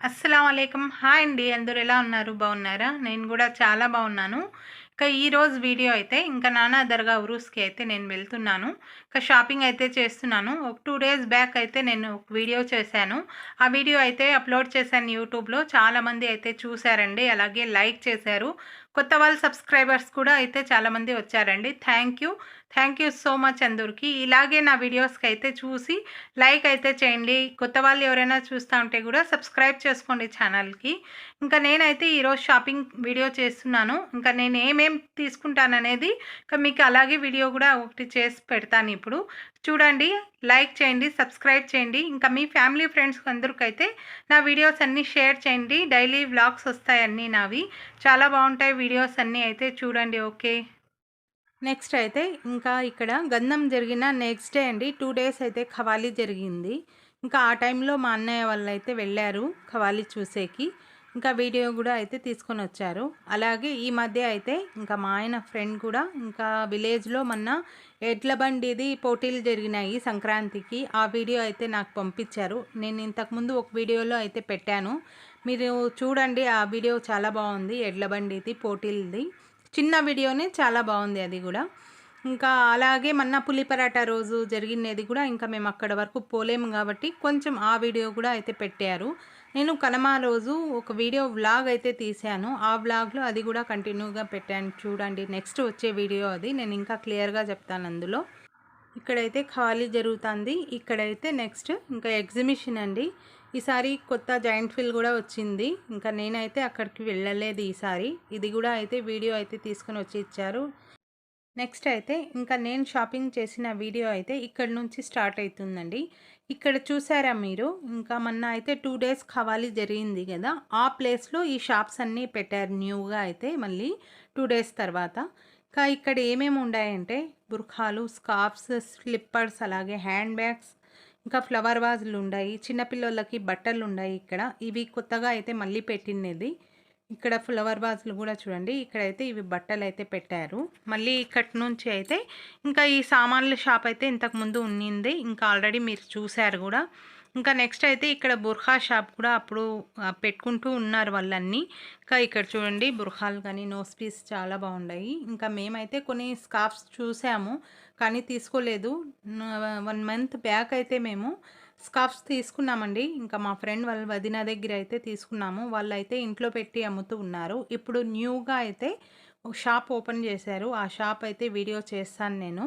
అస్సలం అయికం హాయ్ అండి అందరూ ఎలా ఉన్నారు? బాగున్నారా? నేను కూడా చాలా బాగున్నాను. ఇక ఈరోజు వీడియో అయితే ఇంకా నానా దర్గా ఉరూస్కి అయితే నేను వెళ్తున్నాను. ఇక షాపింగ్ అయితే చేస్తున్నాను. ఒక టూ డేస్ బ్యాక్ అయితే నేను ఒక వీడియో చేశాను. ఆ వీడియో అయితే అప్లోడ్ చేశాను యూట్యూబ్లో. చాలామంది అయితే చూశారండి. అలాగే లైక్ చేశారు. కొత్త వాళ్ళ సబ్స్క్రైబర్స్ కూడా అయితే చాలామంది వచ్చారండి. Thank you. Thank you so much అందరికి. ఇలాగే నా వీడియోస్కి అయితే చూసి లైక్ అయితే చేయండి. కొత్త వాళ్ళు ఎవరైనా చూస్తూ ఉంటే కూడా సబ్స్క్రైబ్ చేసుకోండి ఛానల్కి. ఇంకా నేనైతే ఈరోజు షాపింగ్ వీడియో చేస్తున్నాను. ఇంకా నేను ఏమేం తీసుకుంటాననేది ఇంకా మీకు అలాగే వీడియో కూడా ఒకటి చేసి పెడతాను ఇప్పుడు. చూడండి లైక్ చేయండి సబ్స్క్రైబ్ చేయండి. ఇంకా మీ ఫ్యామిలీ ఫ్రెండ్స్ అందరికైతే నా వీడియోస్ అన్నీ షేర్ చేయండి. డైలీ వ్లాగ్స్ వస్తాయి అన్నీ నావి. చాలా బాగుంటాయి వీడియోస్ అన్నీ అయితే చూడండి ఓకే? నెక్స్ట్ అయితే ఇంకా ఇక్కడ గంధం జరిగిన నెక్స్ట్ డే అండి. టూ డేస్ అయితే ఖవాలీ జరిగింది. ఇంకా ఆ టైంలో మా అన్నయ్య వాళ్ళు అయితే వెళ్ళారు ఖవాలీ చూసేకి. ఇంకా వీడియో కూడా అయితే తీసుకొని వచ్చారు. అలాగే ఈ మధ్య అయితే ఇంకా మా ఆయన ఫ్రెండ్ కూడా ఇంకా విలేజ్లో మొన్న ఎడ్ల బండిది పోటీలు జరిగినాయి సంక్రాంతికి. ఆ వీడియో అయితే నాకు పంపించారు. నేను ఇంతకుముందు ఒక వీడియోలో అయితే పెట్టాను. మీరు చూడండి ఆ వీడియో చాలా బాగుంది ఎడ్ల బండిది పోటీలది. చిన్న వీడియోనే చాలా బాగుంది అది కూడా. ఇంకా అలాగే మొన్న పులి పరాటా రోజు జరిగినది కూడా ఇంకా మేము అక్కడ వరకు పోలేము కాబట్టి కొంచెం ఆ వీడియో కూడా అయితే పెట్టారు. నేను కనమ రోజు ఒక వీడియో వ్లాగ్ అయితే తీశాను. ఆ వ్లాగ్లో అది కూడా కంటిన్యూగా పెట్టాను. చూడండి నెక్స్ట్ వచ్చే వీడియో అది. నేను ఇంకా క్లియర్గా చెప్తాను అందులో. ఇక్కడైతే ఖాళీ జరుగుతుంది. ఇక్కడైతే నెక్స్ట్ ఇంకా ఎగ్జిబిషన్ అండి. ఈసారి కొత్త జాయింట్ ఫిల్ కూడా వచ్చింది. ఇంకా నేనైతే అక్కడికి వెళ్ళలేదు ఈసారి. ఇది కూడా అయితే వీడియో అయితే తీసుకొని వచ్చి ఇచ్చారు. నెక్స్ట్ అయితే ఇంకా నేను షాపింగ్ చేసిన వీడియో అయితే ఇక్కడ నుంచి స్టార్ట్ అవుతుందండి ఇక్కడ చూసారా మీరు? ఇంకా మొన్న అయితే టూ డేస్ ఖవాలీ జరిగింది కదా. ఆ ప్లేస్లో ఈ షాప్స్ అన్నీ పెట్టారు న్యూగా అయితే మళ్ళీ టూ డేస్ తర్వాత. ఇంకా ఇక్కడ ఏమేమి ఉన్నాయంటే బుర్ఖాలు స్కార్ఫ్స్ స్లిప్పర్స్ అలాగే హ్యాండ్ బ్యాగ్స్ ఇంకా ఫ్లవర్ వాజులు ఉన్నాయి. చిన్నపిల్లలకి బట్టలు ఉన్నాయి ఇక్కడ. ఇవి కొత్తగా అయితే మళ్ళీ పెట్టినది ఇక్కడ ఫ్లవర్ వాజులు కూడా చూడండి. ఇక్కడైతే ఇవి బట్టలు అయితే పెట్టారు. మళ్ళీ ఇక్కడి నుంచి అయితే ఇంకా ఈ సామాన్ల షాప్ అయితే ఇంతకుముందు ఉన్నింది. ఇంకా ఆల్రెడీ మీరు చూశారు కూడా. ఇంకా నెక్స్ట్ అయితే ఇక్కడ బుర్ఖా షాప్ కూడా అప్పుడు పెట్టుకుంటూ ఉన్నారు వాళ్ళన్నీ. ఇంకా ఇక్కడ చూడండి బుర్ఖాలు కానీ నోస్ పీస్ చాలా బాగున్నాయి ఇంకా మేమైతే కొన్ని స్కార్ఫ్స్ చూసాము కానీ తీసుకోలేదు. వన్ మంత్ బ్యాక్ అయితే మేము స్కార్ఫ్స్ తీసుకున్నామండి. ఇంకా మా ఫ్రెండ్ వాళ్ళ వదిన దగ్గర అయితే తీసుకున్నాము. వాళ్ళు అయితే ఇంట్లో పెట్టి అమ్ముతూ ఉన్నారు. ఇప్పుడు న్యూగా అయితే షాప్ ఓపెన్ చేశారు. ఆ షాప్ అయితే వీడియో చేస్తాను నేను.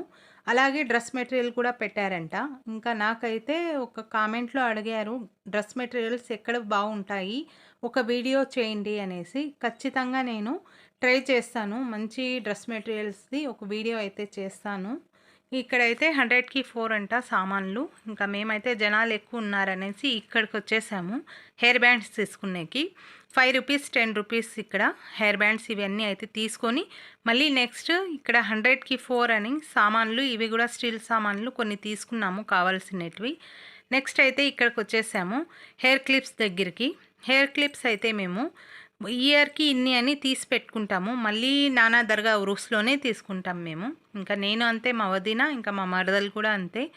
అలాగే డ్రెస్ మెటీరియల్ కూడా పెట్టారంట. ఇంకా నాకైతే ఒక కామెంట్లో అడిగారు డ్రెస్ మెటీరియల్స్ ఎక్కడ బాగుంటాయి? ఒక వీడియో చేయండి అనేసి. ఖచ్చితంగా నేను ట్రై చేస్తాను. మంచి డ్రెస్ మెటీరియల్స్ది ఒక వీడియో అయితే చేస్తాను. ఇక్కడైతే హండ్రెడ్కి ఫోర్ అంట సామాన్లు. ఇంకా మేమైతే జనాలు ఎక్కువ ఉన్నారనేసి ఇక్కడికి వచ్చేసాము. హెయిర్ బ్యాండ్స్ తీసుకునేకి. ఫైవ్ రూపీస్ టెన్ రూపీస్ ఇక్కడ హెయిర్ బ్యాండ్స్ ఇవన్నీ అయితే తీసుకొని మళ్ళీ నెక్స్ట్ ఇక్కడ హండ్రెడ్కి ఫోర్ అని సామాన్లు ఇవి కూడా స్టీల్ సామాన్లు కొన్ని తీసుకున్నాము కావాల్సినవి నెక్స్ట్ అయితే ఇక్కడికి వచ్చేసాము హెయిర్ క్లిప్స్ దగ్గరికి. హెయిర్ క్లిప్స్ అయితే మేము ఇయర్కి ఇన్ని అని తీసి పెట్టుకుంటాము. మళ్ళీ నానా దర్గా ఉరుస్లోనే తీసుకుంటాం మేము. ఇంకా నేను అంతే మా వదిన ఇంకా మా మరదలు కూడా అంతే.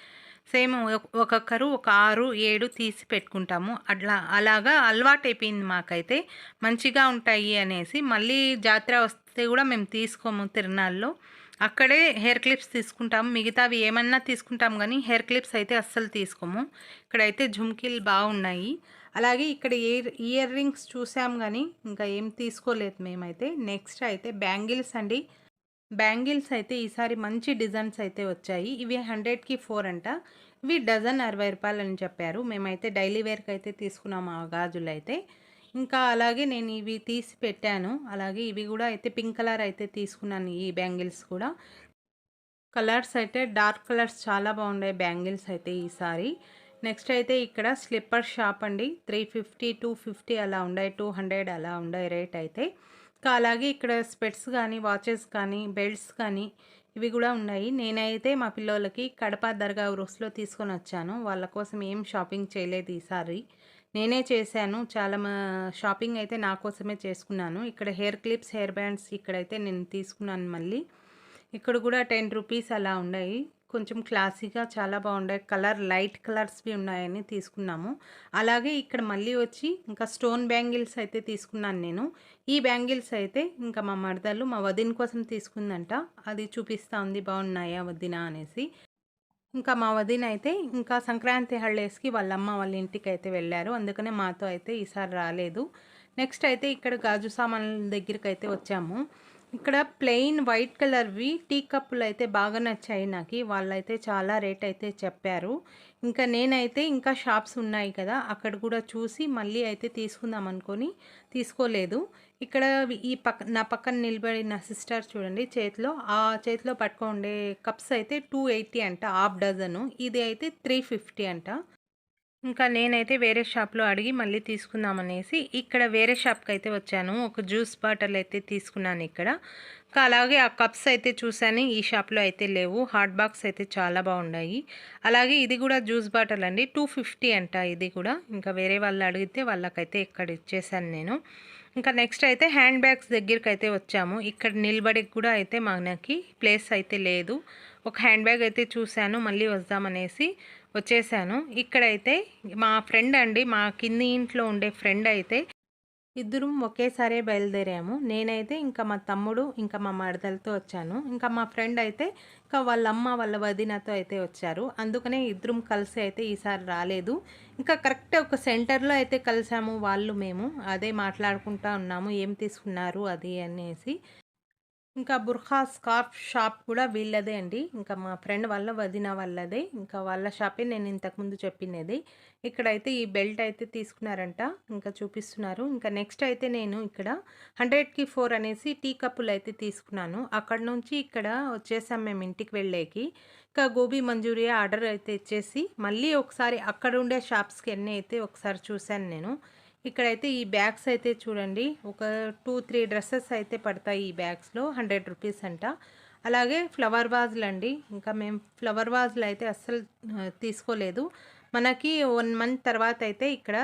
సేమ్ ఒక్కొక్కరు ఒక ఆరు ఏడు తీసి పెట్టుకుంటాము. అట్లా అలాగా అలవాటు అయిపోయింది మాకైతే. మంచిగా ఉంటాయి అనేసి మళ్ళీ జాతర వస్తే కూడా మేము తీసుకోము తిరునాళ్ళలో అక్కడే హెయిర్ క్లిప్స్ తీసుకుంటాము. మిగతావి ఏమన్నా తీసుకుంటాం కానీ హెయిర్ క్లిప్స్ అయితే అస్సలు తీసుకోము. ఇక్కడైతే జుమ్కీలు బాగున్నాయి. అలాగే ఇక్కడ ఇయర్ ఇయర్ రింగ్స్ చూసాం కానీ ఇంకా ఏం తీసుకోలేదు మేమైతే. నెక్స్ట్ అయితే బ్యాంగిల్స్ అండి. బ్యాంగిల్స్ అయితే ఈసారి మంచి డిజైన్స్ అయితే వచ్చాయి. ఇవి హండ్రెడ్కి ఫోర్ అంట. ఇవి డజన్ అరవై రూపాయలు అని చెప్పారు. మేమైతే డైలీ వేర్కి అయితే తీసుకున్నాము ఆ గాజులు అయితే. ఇంకా అలాగే నేను ఇవి తీసి పెట్టాను. అలాగే ఇవి కూడా అయితే పింక్ కలర్ అయితే తీసుకున్నాను ఈ బ్యాంగిల్స్ కూడా. కలర్స్ అయితే డార్క్ కలర్స్ చాలా బాగున్నాయి బ్యాంగిల్స్ అయితే ఈసారి. నెక్స్ట్ అయితే ఇక్కడ స్లిప్పర్ షాప్ అండి. త్రీ ఫిఫ్టీ టూ ఫిఫ్టీ అలా ఉన్నాయి టూ హండ్రెడ్ అలా ఉన్నాయి రేట్ అయితే. ఇంకా అలాగే ఇక్కడ స్పెట్స్ కానీ వాచెస్ కానీ బెల్ట్స్ కానీ ఇవి కూడా ఉన్నాయి. నేనైతే మా పిల్లలకి కడప దర్గా ఉరుస్లో తీసుకొని వచ్చాను. వాళ్ళ కోసం ఏం షాపింగ్ చేయలేదు ఈసారి. నేనే చేశాను. చాలా షాపింగ్ అయితే నా కోసమే చేసుకున్నాను. ఇక్కడ హెయిర్ క్లిప్స్ హెయిర్ బ్యాండ్స్ ఇక్కడైతే నేను తీసుకున్నాను మళ్ళీ. ఇక్కడ కూడా టెన్ రూపీస్ అలా ఉన్నాయి కొంచెం క్లాసీగా చాలా బాగుండే కలర్ లైట్ కలర్స్వి ఉన్నాయని తీసుకున్నాము. అలాగే ఇక్కడ మళ్ళీ వచ్చి ఇంకా స్టోన్ బ్యాంగిల్స్ అయితే తీసుకున్నాను నేను. ఈ బ్యాంగిల్స్ అయితే ఇంకా మా మరదలు మా వదిన కోసం తీసుకుందంట. అది చూపిస్తూ ఉంది బాగున్నాయా వదిన అనేసి. ఇంకా మా వదిన అయితే ఇంకా సంక్రాంతి హళ్ళేస్కి వాళ్ళ అమ్మ వాళ్ళ ఇంటికి అయితే వెళ్ళారు. అందుకనే మాతో అయితే ఈసారి రాలేదు. నెక్స్ట్ అయితే ఇక్కడ గాజు సామాన్ల దగ్గరికి అయితే వచ్చాము. ఇక్కడ ప్లెయిన్ వైట్ కలర్వి టీ కప్పులు అయితే బాగా నచ్చాయి నాకు. వాళ్ళైతే చాలా రేట్ అయితే చెప్పారు. ఇంకా నేనైతే ఇంకా షాప్స్ ఉన్నాయి కదా అక్కడ కూడా చూసి మళ్ళీ అయితే తీసుకుందాం అనుకొని తీసుకోలేదు. ఇక్కడ ఈ పక్క నా పక్కన నిలబడిన సిస్టర్ చూడండి చేతిలో ఆ చేతిలో పట్టుకోండే కప్స్ అయితే టూ ఎయిటీ అంట హాఫ్ డజను. ఇది అయితే త్రీ ఫిఫ్టీ అంట. ఇంకా నేనైతే వేరే షాప్లో అడిగి మళ్ళీ తీసుకుందామనేసి ఇక్కడ వేరే షాప్కి అయితే వచ్చాను. ఒక జ్యూస్ బాటిల్ అయితే తీసుకున్నాను ఇక్కడ. ఇంకా అలాగే ఆ కప్స్ అయితే చూశాను. ఈ షాప్లో అయితే లేవు. హాట్ బాక్స్ అయితే చాలా బాగున్నాయి అలాగే ఇది కూడా జ్యూస్ బాటిల్ అండి. టూ ఫిఫ్టీ అంట ఇది కూడా. ఇంకా వేరే వాళ్ళు అడిగితే వాళ్ళకైతే ఇక్కడ ఇచ్చేసాను నేను. ఇంకా నెక్స్ట్ అయితే హ్యాండ్ బ్యాగ్స్ దగ్గరికి అయితే వచ్చాము. ఇక్కడ నిలబడికి కూడా అయితే మనకి ప్లేస్ అయితే లేదు. ఒక హ్యాండ్ బ్యాగ్ అయితే చూశాను. మళ్ళీ వద్దామనేసి వచ్చేసాను. ఇక్కడైతే మా ఫ్రెండ్ అండి మా కింది ఇంట్లో ఉండే ఫ్రెండ్ అయితే ఇద్దరం ఒకేసారి బయలుదేరాము. నేనైతే ఇంకా మా తమ్ముడు ఇంకా మా మరదలతో వచ్చాను. ఇంకా మా ఫ్రెండ్ అయితే ఇంకా వాళ్ళ అమ్మ వాళ్ళ వదినతో అయితే వచ్చారు. అందుకనే ఇద్దరం కలిసి అయితే ఈసారి రాలేదు. ఇంకా కరెక్ట్ ఒక సెంటర్లో అయితే కలిసాము వాళ్ళు మేము. అదే మాట్లాడుకుంటా ఉన్నాము ఏం తీసుకున్నారు అది అనేసి. ఇంకా బుర్ఖా స్కార్ఫ్ షాప్ కూడా వీళ్ళదే అండి. ఇంకా మా ఫ్రెండ్ వాళ్ళ వదిన వాళ్ళదే. ఇంకా వాళ్ళ షాపే నేను ఇంతకుముందు చెప్పినది. ఇక్కడైతే ఈ బెల్ట్ అయితే తీసుకున్నారంట. ఇంకా చూపిస్తున్నారు. ఇంకా నెక్స్ట్ అయితే నేను ఇక్కడ హండ్రెడ్కి ఫోర్ అనేసి టీ కప్పులు అయితే తీసుకున్నాను. అక్కడ నుంచి ఇక్కడ వచ్చేసాం మేము ఇంటికి వెళ్ళేకి. ఇంకా గోబీ మంచూరియా ఆర్డర్ అయితే ఇచ్చేసి మళ్ళీ ఒకసారి అక్కడ ఉండే షాప్స్కి అన్నీ అయితే ఒకసారి చూశాను నేను. ఇక్కడైతే ఈ బ్యాగ్స్ అయితే చూడండి. ఒక టూ త్రీ డ్రెస్సెస్ అయితే పడతాయి ఈ బ్యాగ్స్లో. హండ్రెడ్ రూపీస్ అంట. అలాగే ఫ్లవర్ వాజ్లు అండి. ఇంకా మేము ఫ్లవర్ వాజ్లు అయితే అస్సలు తీసుకోలేదు. మనకి వన్ మంత్ తర్వాత అయితే ఇక్కడ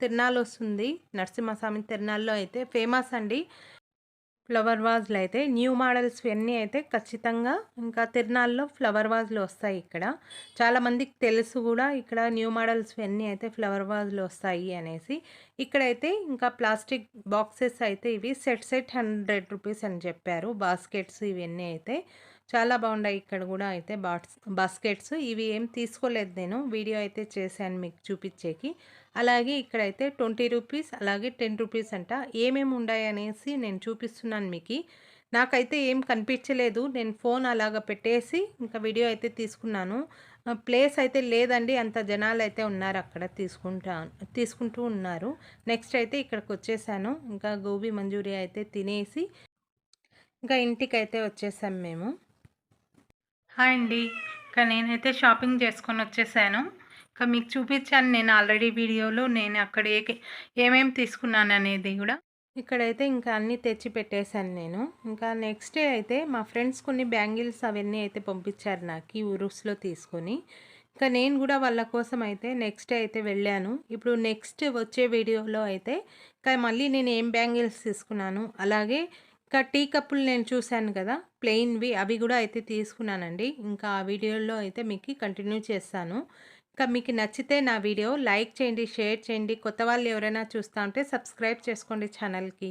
తిరునాళ్ళు వస్తుంది. నరసింహస్వామి తిరునాళ్ళలో అయితే ఫేమస్ అండి. ఫ్లవర్ వాజ్లు అయితే న్యూ మోడల్స్ ఇవన్నీ అయితే ఖచ్చితంగా ఇంకా తిరునాళ్ళలో ఫ్లవర్ వాజ్లు వస్తాయి ఇక్కడ. చాలామందికి తెలుసు కూడా ఇక్కడ న్యూ మోడల్స్ ఇవన్నీ అయితే ఫ్లవర్ వాజ్లు వస్తాయి అనేసి. ఇక్కడైతే ఇంకా ప్లాస్టిక్ బాక్సెస్ అయితే ఇవి సెట్ సెట్ హండ్రెడ్ రూపీస్ అని చెప్పారు. బాస్కెట్స్ ఇవన్నీ అయితే. చాలా బాగున్నాయి ఇక్కడ కూడా అయితే బాట్స్ బాస్కెట్స్. ఇవి ఏం తీసుకోలేదు నేను. వీడియో అయితే చేశాను మీకు చూపించేకి. అలాగే ఇక్కడైతే ట్వంటీ రూపీస్ అలాగే టెన్ రూపీస్ అంట. ఏమేమి ఉన్నాయనేసి నేను చూపిస్తున్నాను మీకు. నాకైతే ఏం కనిపించలేదు. నేను ఫోన్ అలాగ పెట్టేసి ఇంకా వీడియో అయితే తీసుకున్నాను. ప్లేస్ అయితే లేదండి. అంత జనాలు అయితే ఉన్నారు అక్కడ తీసుకుంటా తీసుకుంటూ ఉన్నారు. నెక్స్ట్ అయితే ఇక్కడికి వచ్చేసాను. ఇంకా గోబీ మంజూరియా అయితే తినేసి ఇంకా ఇంటికి అయితే వచ్చేసాం మేము. హాయ్ అండి. ఇంకా నేనైతే షాపింగ్ చేసుకొని వచ్చేసాను. ఇంకా మీకు చూపించాను నేను ఆల్రెడీ వీడియోలో నేను అక్కడ ఏ ఏమేమి తీసుకున్నాను అనేది కూడా. ఇక్కడైతే ఇంకా అన్నీ తెచ్చి పెట్టేశాను నేను. ఇంకా నెక్స్ట్ డే అయితే మా ఫ్రెండ్స్ కొన్ని బ్యాంగిల్స్ అవన్నీ అయితే పంపించారు నాకు ఉరుస్లో తీసుకొని. ఇంకా నేను కూడా వాళ్ళ కోసం అయితే నెక్స్ట్ డే అయితే వెళ్ళాను. ఇప్పుడు నెక్స్ట్ వచ్చే వీడియోలో అయితే ఇంకా మళ్ళీ నేను ఏం బ్యాంగిల్స్ తీసుకున్నాను అలాగే ఇంకా టీ కప్పులు నేను చూశాను కదా ప్లెయిన్వి అవి కూడా అయితే తీసుకున్నానండి. ఇంకా ఆ వీడియోలో అయితే మీకు కంటిన్యూ చేస్తాను. ఇంకా మీకు నచ్చితే నా వీడియో లైక్ చేయండి షేర్ చేయండి. కొత్త వాళ్ళు ఎవరైనా చూస్తూ ఉంటే సబ్స్క్రైబ్ చేసుకోండి ఛానల్కి.